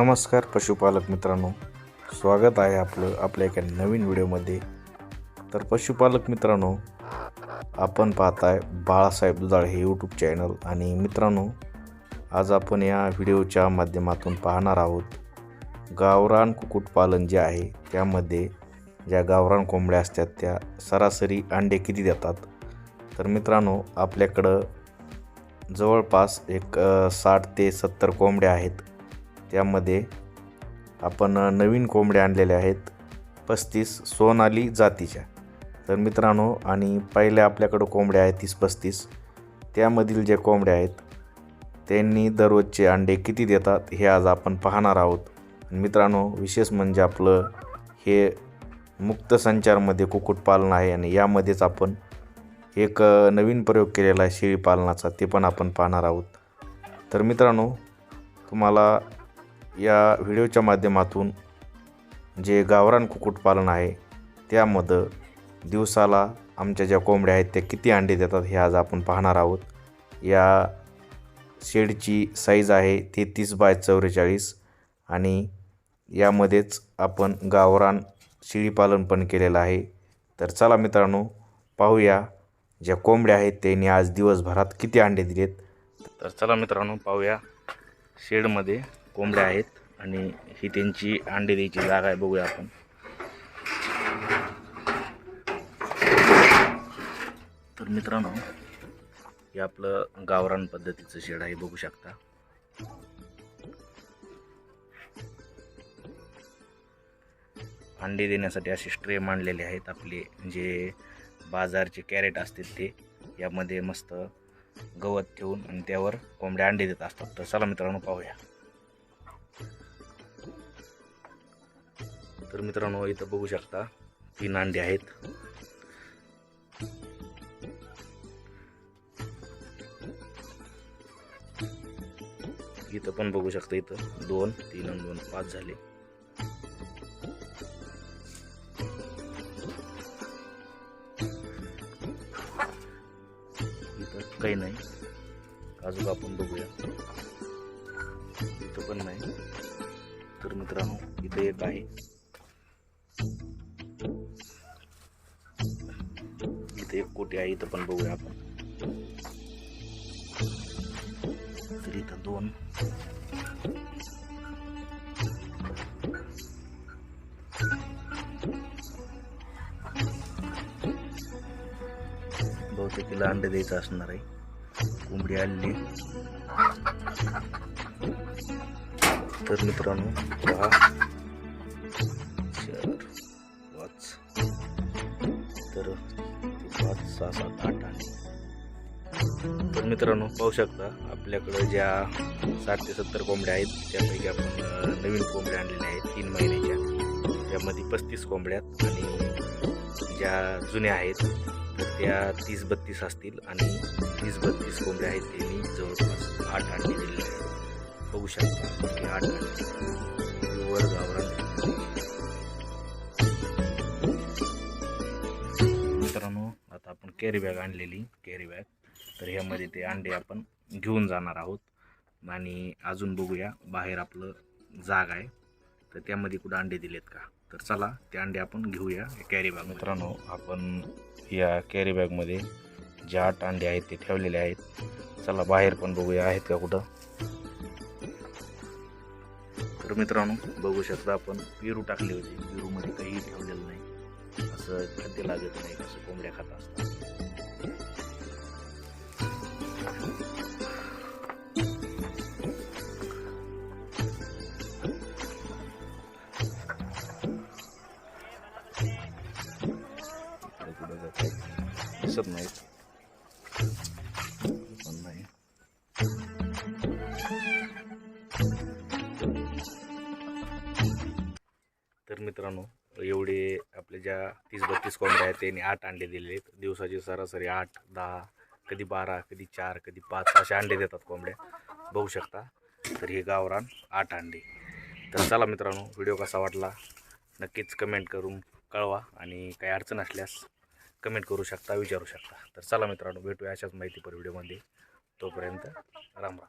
नमस्कार पशुपालक मित्रांनो. स्वागत आहे आपलं आपल्या एका नवीन व्हिडिओमध्ये. तर पशुपालक मित्रांनो आपण पाहताय बाळासाहेब दुधाळ हे यूट्यूब चॅनल आणि मित्रांनो आज आपण या व्हिडिओच्या माध्यमातून पाहणार आहोत गावरान कुक्कुटपालन जे आहे त्यामध्ये ज्या गावरान कोंबड्या असतात त्या सरासरी अंडे किती देतात? तर मित्रांनो आपल्याकडं जवळपास एक साठ ते सत्तर कोंबड्या आहेत. त्यामध्ये आपण नवीन कोंबड्या आणलेल्या आहेत. पस्तीस सोनाली जातीच्या. तर मित्रांनो आणि पहिल्या आपल्याकडं कोंबड्या आहेत तीस पस्तीस. त्यामधील जे कोंबड्या आहेत त्यांनी दररोजचे अंडे किती देतात हे आज आपण पाहणार आहोत. मित्रांनो विशेष म्हणजे आपलं हे मुक्त संचारमध्ये कुक्कुटपालन आहे आणि यामध्येच आपण एक नवीन प्रयोग केलेला आहे शेळीपालनाचा ते पण आपण पाहणार आहोत. तर मित्रांनो तुम्हाला या व्हिडिओच्या माध्यमातून जे गावरान कुक्कुटपालन आहे त्यामध्ये दिवसाला आमच्या ज्या कोंबड्या आहेत त्या किती अंडे देतात हे आज आपण पाहणार आहोत. या शेडची साईज आहे तेहतीस बाय चौवेचाळीस आणि यामध्येच आपण गावरान शेळीपालन पण केलेलं आहे. तर चला मित्रांनो पाहूया ज्या कोंबड्या आहेत त्यांनी आज दिवसभरात किती अंडे दिलेत. तर चला मित्रांनो पाहूया शेडमध्ये. कोंबड्या आहेत आणि ही त्यांची अंडे द्यायची जागा आहे बघूया आपण. तर मित्रांनो हे आपलं गावरान पद्धतीचं शेड आहे बघू शकता. अंडे देण्यासाठी असे स्ट्रे मांडलेले आहेत आपले जे बाजारचे कॅरेट असतील ते यामध्ये मस्त गवत ठेवून आणि त्यावर कोंबड्या अंडे देत असतात. तर चला मित्रांनो पाहूया. तर मित्रांनो इथं बघू शकता तीन अंडे आहेत. इथं पण बघू शकता इथं. दोन तीन आणि दोन पाच झाले. इथं काही नाही. अजून आपण बघूया. इथं पण नाही. तर मित्रांनो इथं एक आहे. इथं एक कोटी आहे इथं पण बघूया आपण. तर इथं दोन. बहुतेक तिला अंडे द्यायचं असणार आहे. कोंबडी आलेली तर मित्रांनो पहा. तर पाच सहा सात आठ आणि तर मित्रांनो पाहू शकता आपल्याकडं ज्या साठ ते सत्तर कोंबड्या आहेत त्यापैकी आपण नवीन कोंबड्या आणलेल्या आहेत तीन महिन्याच्या. त्यामध्ये पस्तीस कोंबड्या आणि ज्या जुन्या आहेत तर त्या तीस बत्तीस असतील आणि तीस बत्तीस कोंबड्या आहेत त्यांनी जवळपास आठ आठ दिलेले आहेत. बघू शकता हे आठ अंडे वर गावरान. कॅरी बॅग आणलेली कॅरी बॅग तर ह्यामध्ये ते अंडे आपण घेऊन जाणार आहोत. आणि अजून बघूया बाहेर आपलं जाग आहे. तर त्यामध्ये कुठं अंडे दिलेत का? तर चला ते अंडे आपण घेऊया कॅरी बॅग मित्रांनो आपण या कॅरी बॅगमध्ये जे आठ अंडे आहेत ते ठेवलेले आहेत. चला बाहेर पण बघूया आहेत का कुठं? तर मित्रांनो बघू शकता आपण पेरू टाकले होते. पेरूमध्ये काही ठेवलेलं नाही. असं खाद्य लागत नाही असं कोंबड्या खात असतात दिसत नाहीत पण नाही. तर मित्रांनो एवढे आपल्या ज्या तीस बत्तीस कोंबड्या आहेत त्यांनी आठ अंडे दिलेले आहेत दिवसाची सरासरी आठ दहा कधी बारा कधी चार कधी पाच असे अंडे देतात कोंबड्या. बघू शकता. तर हे गावरान आठ अंडे तर चला मित्रांनो व्हिडिओ कसा वाटला नक्कीच कमेंट करून कळवा आणि काही अडचण असल्यास कमेंट करू शकता विचारू शकता. तर चला मित्रांनो भेटूया अशाच माहितीपर व्हिडिओमध्ये. तोपर्यंत राम राम.